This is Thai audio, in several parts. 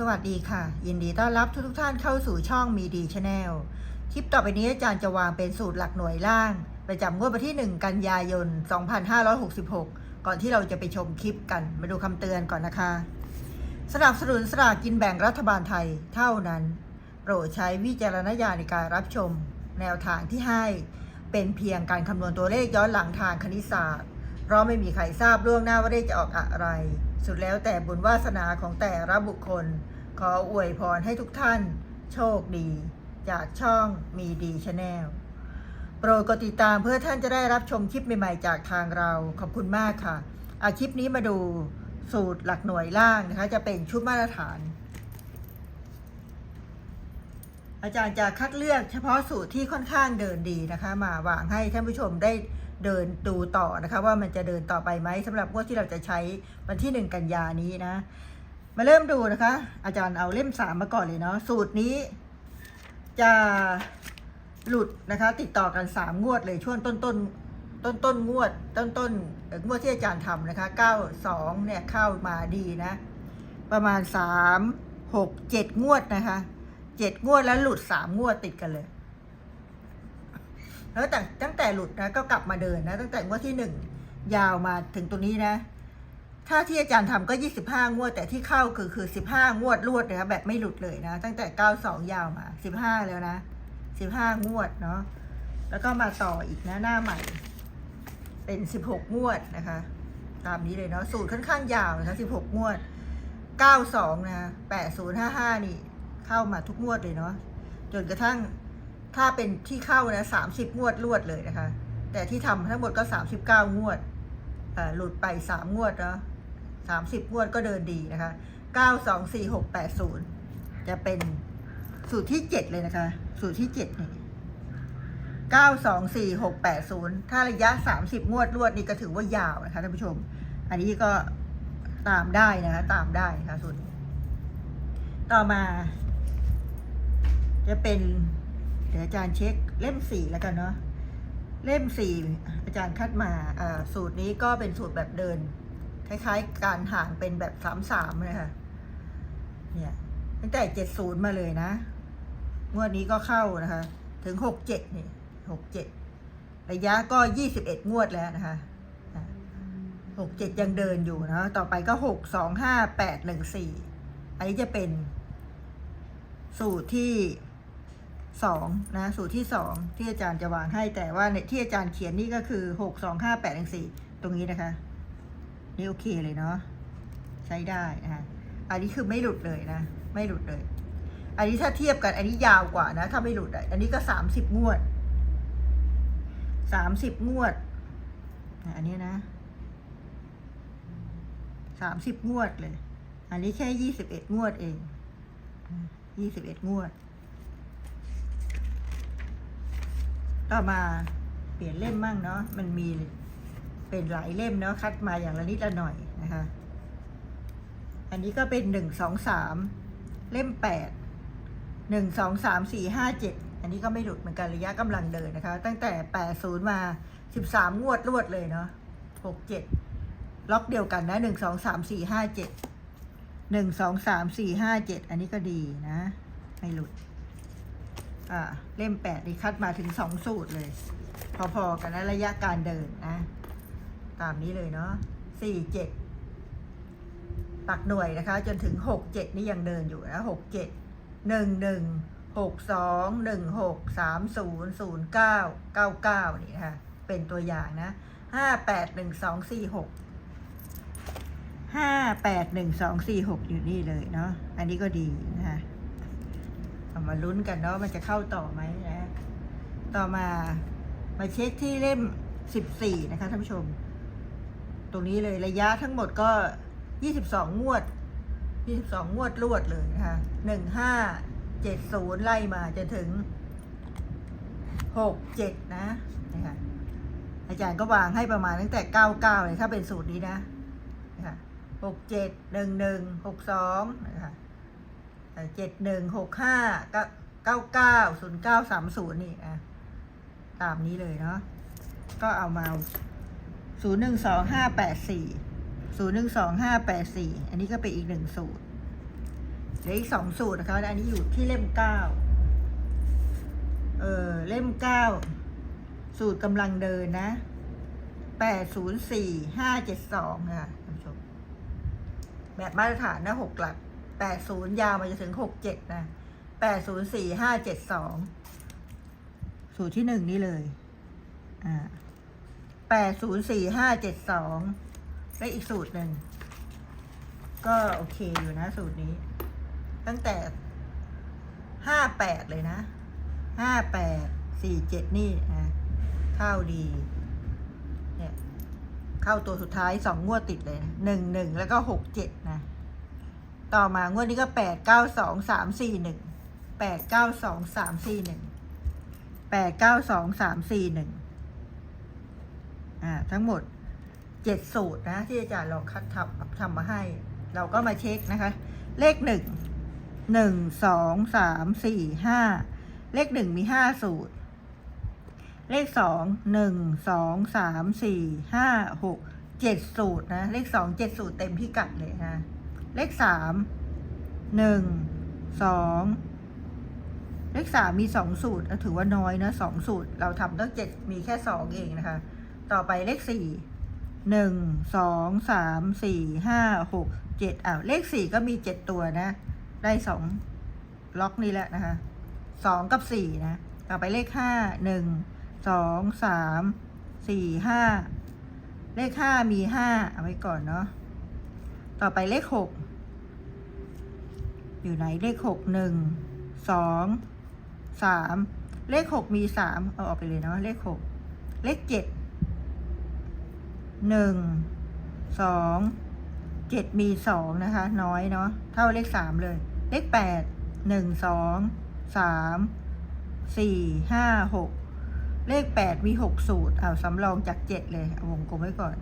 สวัสดีค่ะ ยินดีต้อนรับทุกทุกท่านเข้าสู่ช่องมีดีชาแนลคลิปต่อไปนี้อาจารย์จะวางเป็นสูตรหลักหน่วยล่าง ประจำงวดวันที่ 1 กันยายน 2566 ก่อนที่เราจะไปชมคลิปกัน มาดูคำเตือนก่อนนะคะ สนับสนุนสลากกินแบ่งรัฐบาลไทยเท่านั้น โปรดใช้วิจารณญาณในการรับชม แนวทางที่ให้ เป็นเพียงการคำนวณตัวเลขย้อนหลังทางคณิตศาสตร์ เพราะไม่มีใครทราบล่วงหน้าว่าเลขจะออกอะไร สุดแล้วแต่บุญวาสนาของแต่ละบุคคล ขออวยพรให้ทุกท่าน โชคดี จากช่องมีดีชาแนลโปรดกดติดตามเพื่อท่านจะได้รับชมคลิปใหม่ๆ จากทางเรา ขอบคุณมากค่ะอาคลิปนี้มาดูสูตรหลักหน่วยล่างนะคะ จะเป็นชุดมาตรฐาน อาจารย์จะคัดเลือกเฉพาะสูตรที่ค่อนข้างเดินดีนะคะ มาวางให้ท่านผู้ชมได้เดินดูต่อนะคะ ว่ามันจะเดินต่อไปไหมสำหรับงวดที่เราจะใช้วันที่หนึ่งกันยานี้นะ มาเริ่มดูนะคะ อาจารย์เอาเล่มสามมาก่อนเลยเนาะสูตรนี้ จะหลุดนะคะ ติดต่อกันสามงวดเลยช่วงต้นต้นต้นต้นงวด ต้นต้นงวดที่อาจารย์ทำนะคะเก้าสองเนี่ยเข้ามาดีนะ ประมาณสามหกเจ็ดงวดนะคะ เจ็ดงวดแล้วหลุดสามงวดติดกันเลย แล้วแต่ตั้งแต่หลุดนะก็กลับมาเดินนะ ตั้งแต่งวดที่หนึ่งยาวมาถึงตรงนี้นะ ถ้าที่อาจารย์ทำก็ยี่สิบห้างวด แต่ที่เข้าคือคือสิบห้างวดรวดนะคะแบบไม่หลุดเลยนะ ตั้งแต่เก้าสองยาวมาสิบห้าแล้วนะสิบห้างวดเนาะแล้วก็มาต่ออีกนะหน้าใหม่ เป็นสิบหกงวดนะคะ ตามนี้เลยเนาะสูตรค่อนข้างยาวนะคะสิบหกงวดเก้าสองนะแปดศูนย์ห้าห้านี่ เข้ามาทุกงวดเลยเนาะจนกระทั่งถ้าเป็นที่เข้านะสามสิบงวดรวดเลยนะคะ แต่ที่ทำทั้งหมดก็สามสิบเก้างวดหลุดไปสามงวดเนาะสามสิบงวดก็เดินดีนะคะเก้าสองสี่หกแปดศูนย์จะเป็นสูตรที่เจ็ดเลยนะคะ สูตรที่เจ็ดนี่เก้าสองสี่หกแปดศูนย์ถ้าระยะสามสิบงวดรวดนี่ก็ถือว่ายาวนะคะท่านผู้ชม อันนี้ก็ตามได้นะคะ ตามได้นะคะสูตรต่อมา จะเป็นเดี๋ยวอาจารย์เช็คเล่มสี่แล้วกันเนาะเล่มสี่อาจารย์คัดมาสูตรนี้ก็เป็นสูตรแบบเดิน คล้ายๆ การห่างเป็นแบบสามสามนะคะเนี่ยตั้งแต่เจ็ดศูนย์มาเลยนะงวดนี้ก็เข้านะคะ ถึงหกเจ็ดนี่หกเจ็ดระยะก็ยี่สิบเอ็ดงวดแล้วนะคะหกเจ็ดยังเดินอยู่นะต่อไปก็หกสองห้าแปดหนึ่งสี่อันนี้จะเป็นสูตรที่ สองนะสูตรที่สองที่อาจารย์จะวางให้แต่ว่าในที่อาจารย์เขียนนี่ก็คือหกสองห้าแปดหนึ่งสี่ตรงนี้นะคะ นี่โอเคเลยเนาะใช้ได้นะคะอันนี้คือไม่หลุดเลยนะ ไม่หลุดเลย อันนี้ถ้าเทียบกัน อันนี้ยาวกว่านะ ถ้าไม่หลุดอันนี้ก็สามสิบงวดสามสิบงวด อันนี้นะสามสิบงวดเลย อันนี้แค่ยี่สิบเอ็ดงวดเองยี่สิบเอ็ดงวด ต่อมาเปลี่ยนเล่มมั่งเนาะมันมีเป็นหลายเล่มเนาะคัดมาอย่างละนิดละหน่อยนะคะ อันนี้ก็เป็นหนึ่งสองสามเล่มแปดหนึ่งสองสามสี่ห้าเจ็ดอันนี้ก็ไม่หลุดเหมือนกันระยะกำลังเดินนะคะ ตั้งแต่แปดศูนย์มาสิบสามงวดรวดเลยเนาะหกเจ็ดล็อกเดียวกันนะหนึ่งสองสามสี่ห้าเจ็ดหนึ่งสองสามสี่ห้าเจ็ดอันนี้ก็ดีนะ ไม่หลุด อ่าเล่มแปดนี่คัดมาถึงสองสูตรเลย พอๆกันนะระยะการเดินนะ ตามนี้เลยเนาะสี่เจ็ดตักหน่วยนะคะ จนถึงหกเจ็ดนี่ยังเดินอยู่นะหกเจ็ดหนึ่งหนึ่งหกสองหนึ่งหกสามศูนย์ศูนย์เก้าเก้าเก้านี่นะคะเป็นตัวอย่างนะห้าแปดหนึ่งสองสี่หกห้าแปดหนึ่งสองสี่หกอยู่นี่เลยเนาะอันนี้ก็ดีนะคะ เอามาลุ้นกันเนาะมันจะเข้าต่อไหมนะ ต่อมามาเช็คที่เล่มสิบสี่นะคะท่านผู้ชม ตรงนี้เลยระยะทั้งหมดก็ยี่สิบสองงวดยี่สิบสองงวดรวดเลยนะคะหนึ่งห้าเจ็ดศูนย์ไล่มาจนถึงหกเจ็ดนะนะคะอาจารย์ก็วางให้ประมาณตั้งแต่เก้าเก้าเลยถ้าเป็นสูตรนี้นะนะคะหกเจ็ดหนึ่งหนึ่งหกสองนะคะ เจ็ดหนึ่งหกห้าเก้าเก้าเก้าศูนย์เก้าสามศูนย์นี่นะตามนี้เลยเนาะก็เอามาศูนย์หนึ่งสองห้าแปดสี่ศูนย์หนึ่งสองห้าแปดสี่อันนี้ก็เป็นอีกหนึ่งสูตรเหลืออีกสองสูตรนะคะอันนี้อยู่ที่เล่มเก้าเออเล่มเก้าสูตรกำลังเดินนะแปดศูนย์สี่ห้าเจ็ดสองค่ะท่านผู้ชมแบบมาตรฐานนะหกหลัก แปดศูนย์ยาวมาจะถึงหกเจ็ดนะแปดศูนย์สี่ห้าเจ็ดสองสูตรที่หนึ่งนี่เลย อ่าแปดศูนย์สี่ห้าเจ็ดสองและอีกสูตรหนึ่ง ก็โอเคอยู่นะสูตรนี้ ตั้งแต่ห้าแปดเลยนะห้าแปดสี่เจ็ดนี่นะเข้าดี เนี่ย เข้าตัวสุดท้ายสองงวดติดเลยนะหนึ่งหนึ่งแล้วก็หกเจ็ดนะ ต่อมางวดนี้ก็แปดเก้าสองสามสี่หนึ่งแปดเก้าสองสามสี่หนึ่งแปดเก้าสองสามสี่หนึ่งอ่าทั้งหมดเจ็ดสูตรนะที่อาจารย์ลองคัดทำทำมาให้ เราก็มาเช็คนะคะ เลขหนึ่งหนึ่งสองสามสี่ห้าเลขหนึ่งมีห้าสูตร เลขสองหนึ่งสองสามสี่ห้าหกเจ็ดสูตรนะ เลขสองเจ็ดสูตรเต็มพิกัดเลยนะ เลขสามหนึ่งสองเลขสามมีสองสูตรถือว่าน้อยนะสองสูตร เราทำตั้งเจ็ดมีแค่สองเองนะคะ ต่อไปเลขสี่หนึ่งสองสามสี่ห้าหกเจ็ดอ้าวเลขสี่ก็มีเจ็ดตัวนะ ได้สองล็อกนี้แหละนะคะสองกับสี่นะ ต่อไปเลขห้าหนึ่งสองสามสี่ห้าเลขห้ามีห้าเอาไว้ก่อนเนาะต่อไปเลขหก อยู่ไหนเลขหกหนึ่งสองสามเลขหกมีสามเอาออกไปเลยเนาะเลขหกเลขเจ็ดหนึ่งสองเจ็ดมีสองนะคะ น้อยเนาะเท่าเลขสามเลย เลขแปดหนึ่งสองสามสี่ห้าหกเลขแปดมีหกสูตรเอาสำรองจากเจ็ดเลยเอาวงกลมไว้ก่อน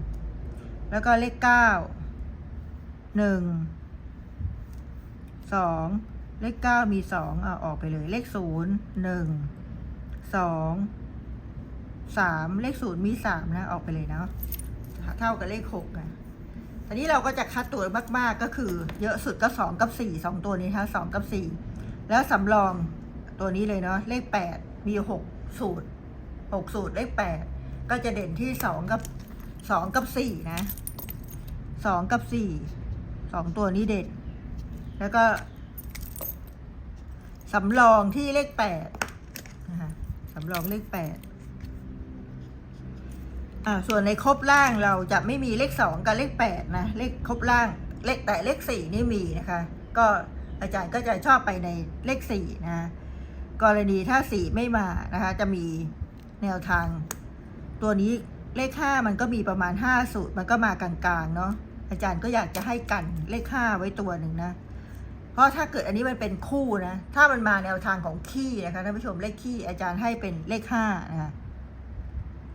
แล้วก็เลขเก้าหนึ่ง สองเลขเก้ามีสองเอาออกไปเลย เลขศูนย์หนึ่งสองสามเลขศูนย์มีสามนะ ออกไปเลยเนาะเท่ากับเลขหกนะทีนี้เราก็จะคัดตัวมาก ๆ ก็คือ เยอะสุดก็สองกับสี่สองตัวนี้นะคะสองกับสี่แล้วสำรองตัวนี้เลยเนาะเลขแปดมีหกสูตรหกสูตรเลขแปดก็จะเด่นที่สองกับสองกับสี่นะสองกับสี่สองตัวนี้เด่น แล้วก็สำรองที่เลขแปดนะคะสำรองเลขแปดอ่าส่วนในครบล่างเราจะไม่มีเลขสองกับเลขแปดนะเลขครบล่างเลขแต่เลขสี่นี่มีนะคะ ก็อาจารย์ก็จะชอบไปในเลขสี่นะกรณีถ้าสี่ไม่มานะคะ จะมีแนวทาง ตัวนี้เลขห้ามันก็มีประมาณห้าสูตรมันก็มากลางๆเนาะอาจารย์ก็อยากจะให้กันเลขห้าไว้ตัวหนึ่งนะ เพราะถ้าเกิดอันนี้มันเป็นคู่นะ ถ้ามันมาแนวทางของขี้นะคะท่านผู้ชมเลขขี้อาจารย์ให้เป็นเลขห้านะคะ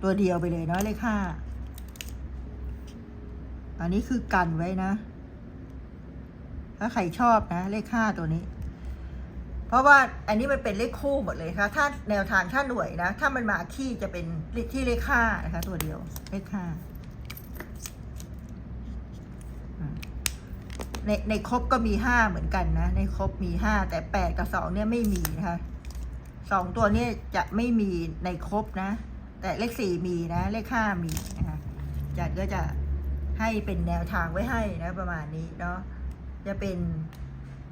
ตัวเดียวไปเลยเนาะเลขห้าอันนี้คือกันไว้นะ ถ้าใครชอบนะ เลขห้าตัวนี้ เพราะว่าอันนี้มันเป็นเลขคู่หมดเลยค่ะ ถ้าแนวทางถ้าหน่วยนะ ถ้ามันมาขี้จะเป็นที่เลขห้านะคะ ตัวเดียวเลขห้า ในในครบก็มีห้าเหมือนกันนะ ในครบมีห้าแต่แปดกับสองเนี่ยไม่มีนะคะสองตัวเนี่ยจะไม่มีในครบนะ แต่เลขสี่มีนะ เลขห้ามีนะคะจัดก็จะให้เป็นแนวทางไว้ให้นะประมาณนี้เนาะจะเป็น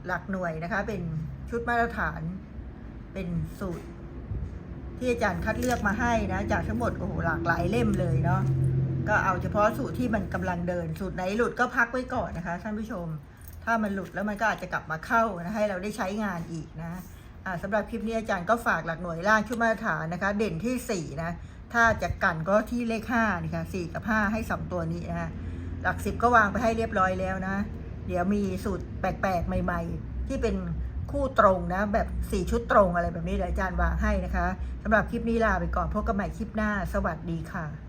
หลักหน่วยนะคะ เป็นชุดมาตรฐาน เป็นสูตร ที่อาจารย์คัดเลือกมาให้นะ จากทั้งหมดโอ้โหหลากหลายเล่มเลยเนาะ ก็เอาเฉพาะสูตรที่มันกำลังเดิน สูตรไหนหลุดก็พักไว้ก่อนนะคะท่านผู้ชม ถ้ามันหลุดแล้วมันก็อาจจะกลับมาเข้านะให้เราได้ใช้งานอีกนะอ่าสำหรับคลิปนี้อาจารย์ก็ฝากหลักหน่วยล่างชุดมาตรฐานนะคะ เด่นที่สี่นะ ถ้าจะกันก็ที่เลขห้านี่ค่ะสี่กับห้าให้สองตัวนี้นะหลักสิบก็วางไปให้เรียบร้อยแล้วนะ เดี๋ยวมีสูตรแปลกๆ ใหม่ ๆ ที่เป็นคู่ตรงนะ แบบสี่ชุดตรงอะไรแบบนี้เดี๋ยวอาจารย์วางให้นะคะสำหรับคลิปนี้ลาไปก่อนพบกันใหม่คลิปหน้า สวัสดีค่ะ